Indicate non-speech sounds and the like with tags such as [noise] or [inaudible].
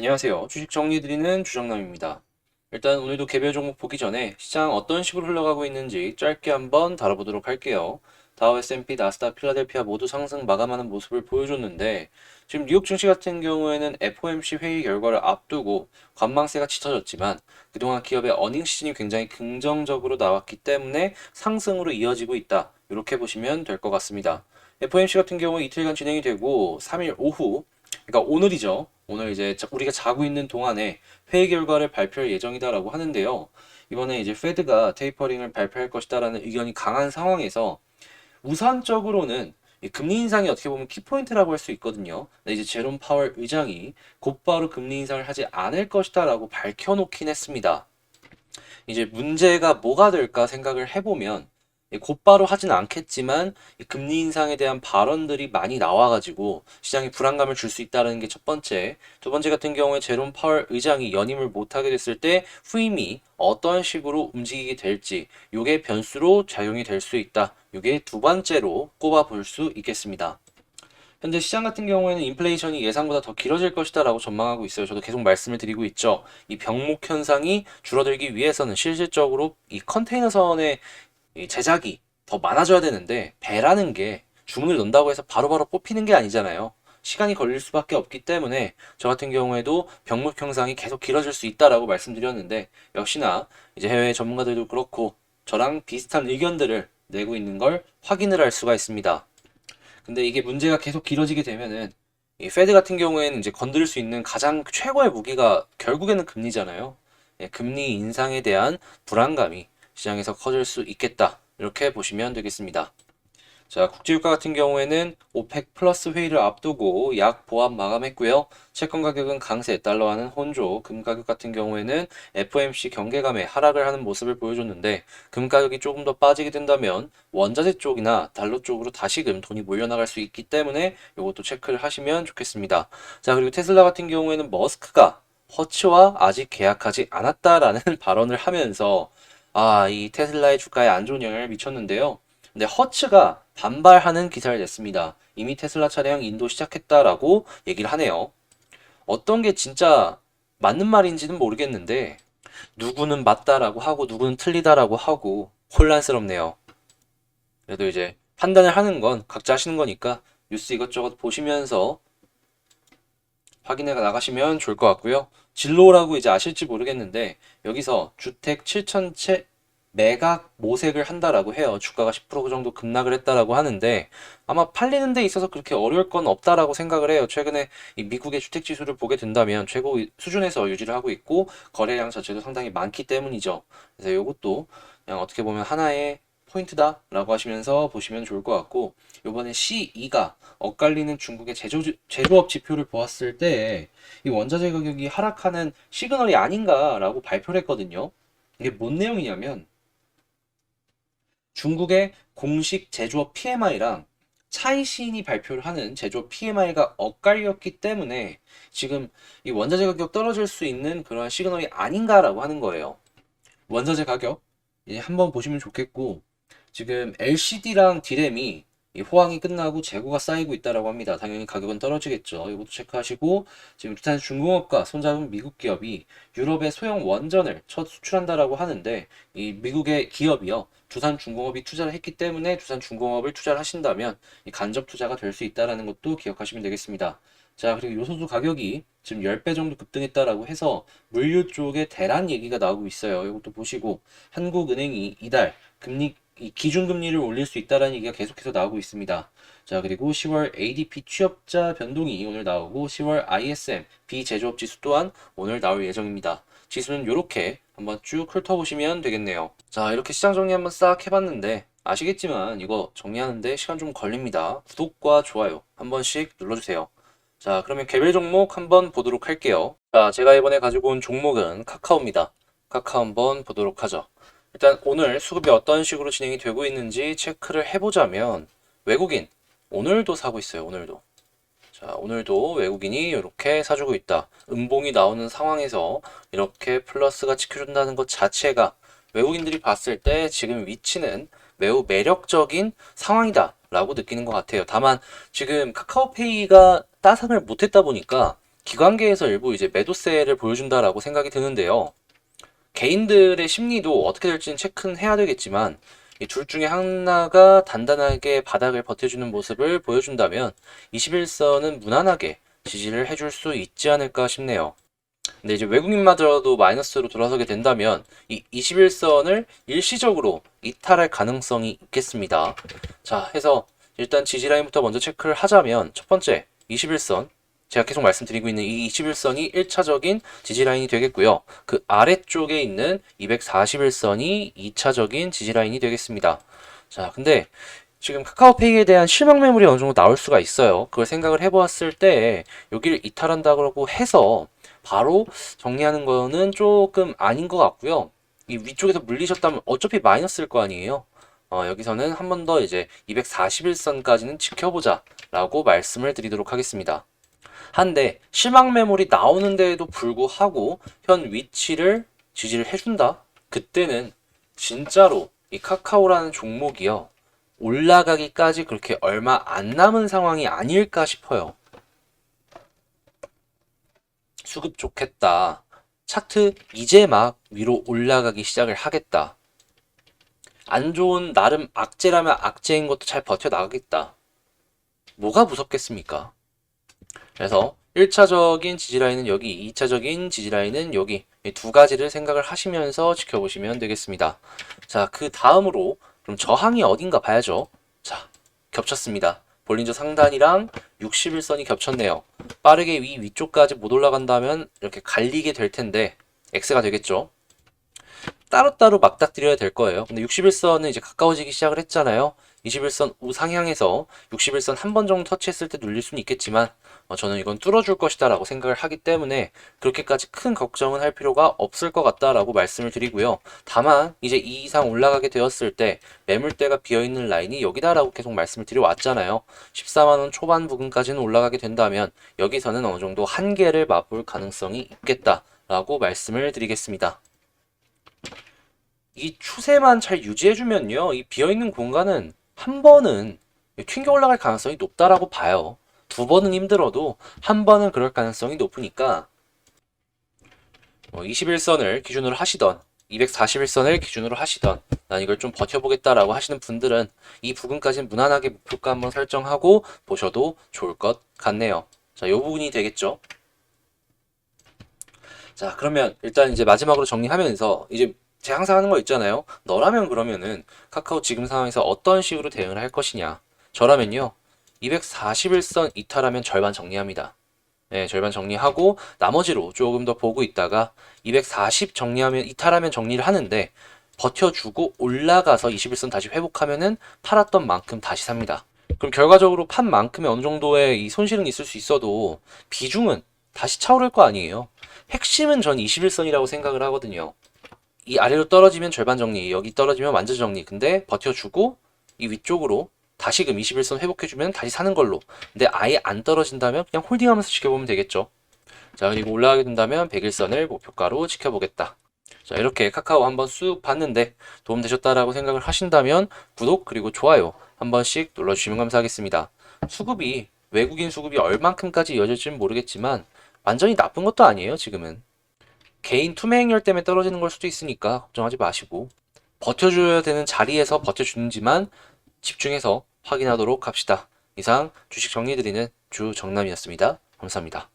안녕하세요. 주식 정리드리는 주정남입니다. 일단 오늘도 개별 종목 보기 전에 시장 어떤 식으로 흘러가고 있는지 짧게 한번 다뤄보도록 할게요. 다우 S&P, 나스닥, 필라델피아 모두 상승 마감하는 모습을 보여줬는데 지금 뉴욕 증시 같은 경우에는 FOMC 회의 결과를 앞두고 관망세가 짙어졌지만 그동안 기업의 어닝 시즌이 굉장히 긍정적으로 나왔기 때문에 상승으로 이어지고 있다. 이렇게 보시면 될 것 같습니다. FOMC 같은 경우 이틀간 진행이 되고 3일 오후 그러니까 오늘이죠. 오늘 이제 자- 우리가 자고 있는 동안에 회의 결과를 발표할 예정이다라고 하는데요. 이번에 이제 페드가 테이퍼링을 발표할 것이다라는 의견이 강한 상황에서 우선적으로는 이 금리 인상이 어떻게 보면 키포인트라고 할 수 있거든요. 근데 이제 제롬 파월 의장이 곧바로 금리 인상을 하지 않을 것이다라고 밝혀놓긴 했습니다. 이제 문제가 뭐가 될까 생각을 해보면 이 곧바로 하진 않겠지만 이 금리 인상에 대한 발언들이 많이 나와가지고 시장에 불안감을 줄 수 있다는 게 첫 번째. 두 번째 같은 경우에 제롬 파월 의장이 연임을 못하게 됐을 때 후임이 어떤 식으로 움직이게 될지 요게 변수로 작용이 될 수 있다. 요게 두 번째로 꼽아 볼 수 있겠습니다. 현재 시장 같은 경우에는 인플레이션이 예상보다 더 길어질 것이다라고 전망하고 있어요. 저도 계속 말씀을 드리고 있죠. 이 병목 현상이 줄어들기 위해서는 실질적으로 이 컨테이너선의 이 제작이 더 많아져야 되는데 배라는 게 주문을 넣는다고 해서 바로 바로 뽑히는 게 아니잖아요. 시간이 걸릴 수밖에 없기 때문에 저 같은 경우에도 병목 형상이 계속 길어질 수 있다라고 말씀드렸는데 역시나 이제 해외 전문가들도 그렇고 저랑 비슷한 의견들을 내고 있는 걸 확인을 할 수가 있습니다. 근데 이게 문제가 계속 길어지게 되면은 이 페드 같은 경우에는 이제 건드릴 수 있는 가장 최고의 무기가 결국에는 금리잖아요. 예, 금리 인상에 대한 불안감이 시장에서 커질 수 있겠다. 이렇게 보시면 되겠습니다. 자, 국제유가 같은 경우에는 오펙 플러스 회의를 앞두고 약 보합 마감했고요. 채권 가격은 강세, 달러와는 혼조, 금 가격 같은 경우에는 FOMC 경계감에 하락을 하는 모습을 보여줬는데 금 가격이 조금 더 빠지게 된다면 원자재 쪽이나 달러 쪽으로 다시금 돈이 몰려나갈 수 있기 때문에 이것도 체크를 하시면 좋겠습니다. 자, 그리고 테슬라 같은 경우에는 머스크가 허츠와 아직 계약하지 않았다라는 [laughs] 발언을 하면서 아, 이 테슬라의 주가에 안 좋은 영향을 미쳤는데요. 근데 허츠가 반발하는 기사를 냈습니다. 이미 테슬라 차량 인도 시작했다라고 얘기를 하네요. 어떤 게 진짜 맞는 말인지는 모르겠는데 누구는 맞다라고 하고 누구는 틀리다라고 하고 혼란스럽네요. 그래도 이제 판단을 하는 건 각자 하시는 거니까 뉴스 이것저것 보시면서 확인해 나가시면 좋을 것 같고요. 진로라고 이제 아실지 모르겠는데 여기서 주택 7천 채 매각 모색을 한다라고 해요. 주가가 10% 정도 급락을 했다라고 하는데 아마 팔리는 데 있어서 그렇게 어려울 건 없다라고 생각을 해요. 최근에 이 미국의 주택 지수를 보게 된다면 최고 수준에서 유지를 하고 있고 거래량 자체도 상당히 많기 때문이죠. 그래서 이것도 그냥 어떻게 보면 하나의 포인트다 라고 하시면서 보시면 좋을 것 같고 이번에 C2가 엇갈리는 중국의 제조, 제조업 지표를 보았을 때 이 원자재 가격이 하락하는 시그널이 아닌가 라고 발표를 했거든요. 이게 뭔 내용이냐면 중국의 공식 제조업 PMI랑 차이신이 발표를 하는 제조업 PMI가 엇갈렸기 때문에 지금 이 원자재 가격 떨어질 수 있는 그러한 시그널이 아닌가라고 하는 거예요. 원자재 가격 이제 한번 보시면 좋겠고 지금 LCD랑 D램이 이 호황이 끝나고 재고가 쌓이고 있다라고 합니다. 당연히 가격은 떨어지겠죠. 이것도 체크하시고 지금 두산 중공업과 손잡은 미국 기업이 유럽의 소형 원전을 첫 수출한다라고 하는데 이 미국의 기업이요. 두산 중공업이 투자를 했기 때문에 두산 중공업을 투자를 하신다면 이 간접 투자가 될 수 있다라는 것도 기억하시면 되겠습니다. 자, 그리고 요소수 가격이 지금 10배 정도 급등했다라고 해서 물류 쪽에 대란 얘기가 나오고 있어요. 이것도 보시고 한국은행이 이달 금리 이 기준금리를 올릴 수 있다라는 얘기가 계속해서 나오고 있습니다. 자, 그리고 10월 ADP 취업자 변동이 오늘 나오고 10월 ISM 비제조업 지수 또한 오늘 나올 예정입니다. 지수는 이렇게 한번 쭉 훑어보시면 되겠네요. 자, 이렇게 시장 정리 한번 싹 해봤는데 아시겠지만 이거 정리하는데 시간 좀 걸립니다. 구독과 좋아요 한 번씩 눌러주세요. 자, 그러면 개별 종목 한번 보도록 할게요. 자, 제가 이번에 가지고 온 종목은 카카오입니다. 카카오 한번 보도록 하죠. 일단 오늘 수급이 어떤 식으로 진행이 되고 있는지 체크를 해보자면 외국인 오늘도 사고 있어요. 오늘도. 자, 오늘도 외국인이 이렇게 사주고 있다. 음봉이 나오는 상황에서 이렇게 플러스가 지켜준다는 것 자체가 외국인들이 봤을 때 지금 위치는 매우 매력적인 상황이다. 라고 느끼는 것 같아요. 다만 지금 카카오페이가 따상을 못했다 보니까 기관계에서 일부 이제 매도세를 보여준다라고 생각이 드는데요. 개인들의 심리도 어떻게 될지는 체크는 해야 되겠지만 이 둘 중에 하나가 단단하게 바닥을 버텨주는 모습을 보여준다면 21선은 무난하게 지지를 해줄 수 있지 않을까 싶네요. 근데 이제 외국인마저도 마이너스로 돌아서게 된다면 이 21선을 일시적으로 이탈할 가능성이 있겠습니다. 자, 해서 일단 지지라인부터 먼저 체크를 하자면 첫 번째 21선 제가 계속 말씀드리고 있는 이 21선이 1차적인 지지라인이 되겠고요. 그 아래쪽에 있는 241선이 2차적인 지지라인이 되겠습니다. 자, 근데 지금 카카오페이에 대한 실망 매물이 어느 정도 나올 수가 있어요. 그걸 생각을 해보았을 때 여기를 이탈한다고 해서 바로 정리하는 거는 조금 아닌 것 같고요. 이 위쪽에서 물리셨다면 어차피 마이너스일 거 아니에요. 어, 여기서는 한 번 더 이제 241선까지는 지켜보자 라고 말씀을 드리도록 하겠습니다. 한데 실망 매물이 나오는데도 불구하고 현 위치를 지지를 해준다? 그때는 진짜로 이 카카오라는 종목이요. 올라가기까지 그렇게 얼마 안 남은 상황이 아닐까 싶어요. 수급 좋겠다. 차트 이제 막 위로 올라가기 시작을 하겠다. 안 좋은 나름 악재라면 악재인 것도 잘 버텨나가겠다. 뭐가 무섭겠습니까? 그래서 1차적인 지지라인은 여기, 2차적인 지지라인은 여기 이두 가지를 생각을 하시면서 지켜보시면 되겠습니다. 자, 그 다음으로 그럼 저항이 어딘가 봐야죠. 자, 겹쳤습니다. 볼린저 상단이랑 61선이 겹쳤네요. 빠르게 위 위쪽까지 못 올라간다면 이렇게 갈리게 될 텐데 X가 되겠죠. 따로따로 맞닥뜨려야 될 거예요. 근데 61선은 이제 가까워지기 시작을 했잖아요. 21선 우상향에서 61선 한 번 정도 터치했을 때 눌릴 수는 있겠지만 어, 저는 이건 뚫어줄 것이다 라고 생각을 하기 때문에 그렇게까지 큰 걱정은 할 필요가 없을 것 같다 라고 말씀을 드리고요. 다만 이제 이 이상 올라가게 되었을 때 매물대가 비어있는 라인이 여기다 라고 계속 말씀을 드려왔잖아요. 14만원 초반 부근까지는 올라가게 된다면 여기서는 어느 정도 한계를 맛볼 가능성이 있겠다 라고 말씀을 드리겠습니다. 이 추세만 잘 유지해주면요. 이 비어있는 공간은 한 번은 튕겨 올라갈 가능성이 높다라고 봐요. 두 번은 힘들어도 한 번은 그럴 가능성이 높으니까 21선을 기준으로 하시던 241선을 기준으로 하시던 난 이걸 좀 버텨보겠다라고 하시는 분들은 이 부분까지는 무난하게 목표가 한번 설정하고 보셔도 좋을 것 같네요. 자, 이 부분이 되겠죠. 자, 그러면 일단 이제 마지막으로 정리하면서 이제 제가 항상 하는 거 있잖아요. 너라면 그러면은 카카오 지금 상황에서 어떤 식으로 대응을 할 것이냐. 저라면요. 241선 이탈하면 절반 정리합니다. 네, 절반 정리하고 나머지로 조금 더 보고 있다가 240 정리하면 이탈하면 정리를 하는데 버텨주고 올라가서 21선 다시 회복하면은 팔았던 만큼 다시 삽니다. 그럼 결과적으로 판 만큼의 어느 정도의 이 손실은 있을 수 있어도 비중은 다시 차오를 거 아니에요. 핵심은 전 21선이라고 생각을 하거든요. 이 아래로 떨어지면 절반 정리, 여기 떨어지면 완전 정리. 근데 버텨주고 이 위쪽으로 다시금 21선 회복해주면 다시 사는 걸로. 근데 아예 안 떨어진다면 그냥 홀딩하면서 지켜보면 되겠죠. 자, 그리고 올라가게 된다면 100일선을 목표가로 지켜보겠다. 자, 이렇게 카카오 한번 쑥 봤는데 도움 되셨다라고 생각을 하신다면 구독 그리고 좋아요 한 번씩 눌러주시면 감사하겠습니다. 수급이 외국인 수급이 얼만큼까지 이어질지는 모르겠지만 완전히 나쁜 것도 아니에요, 지금은. 개인 투매 행렬 때문에 떨어지는 걸 수도 있으니까 걱정하지 마시고 버텨줘야 되는 자리에서 버텨주는지만 집중해서 확인하도록 합시다. 이상 주식 정리드리는 주정남이었습니다. 감사합니다.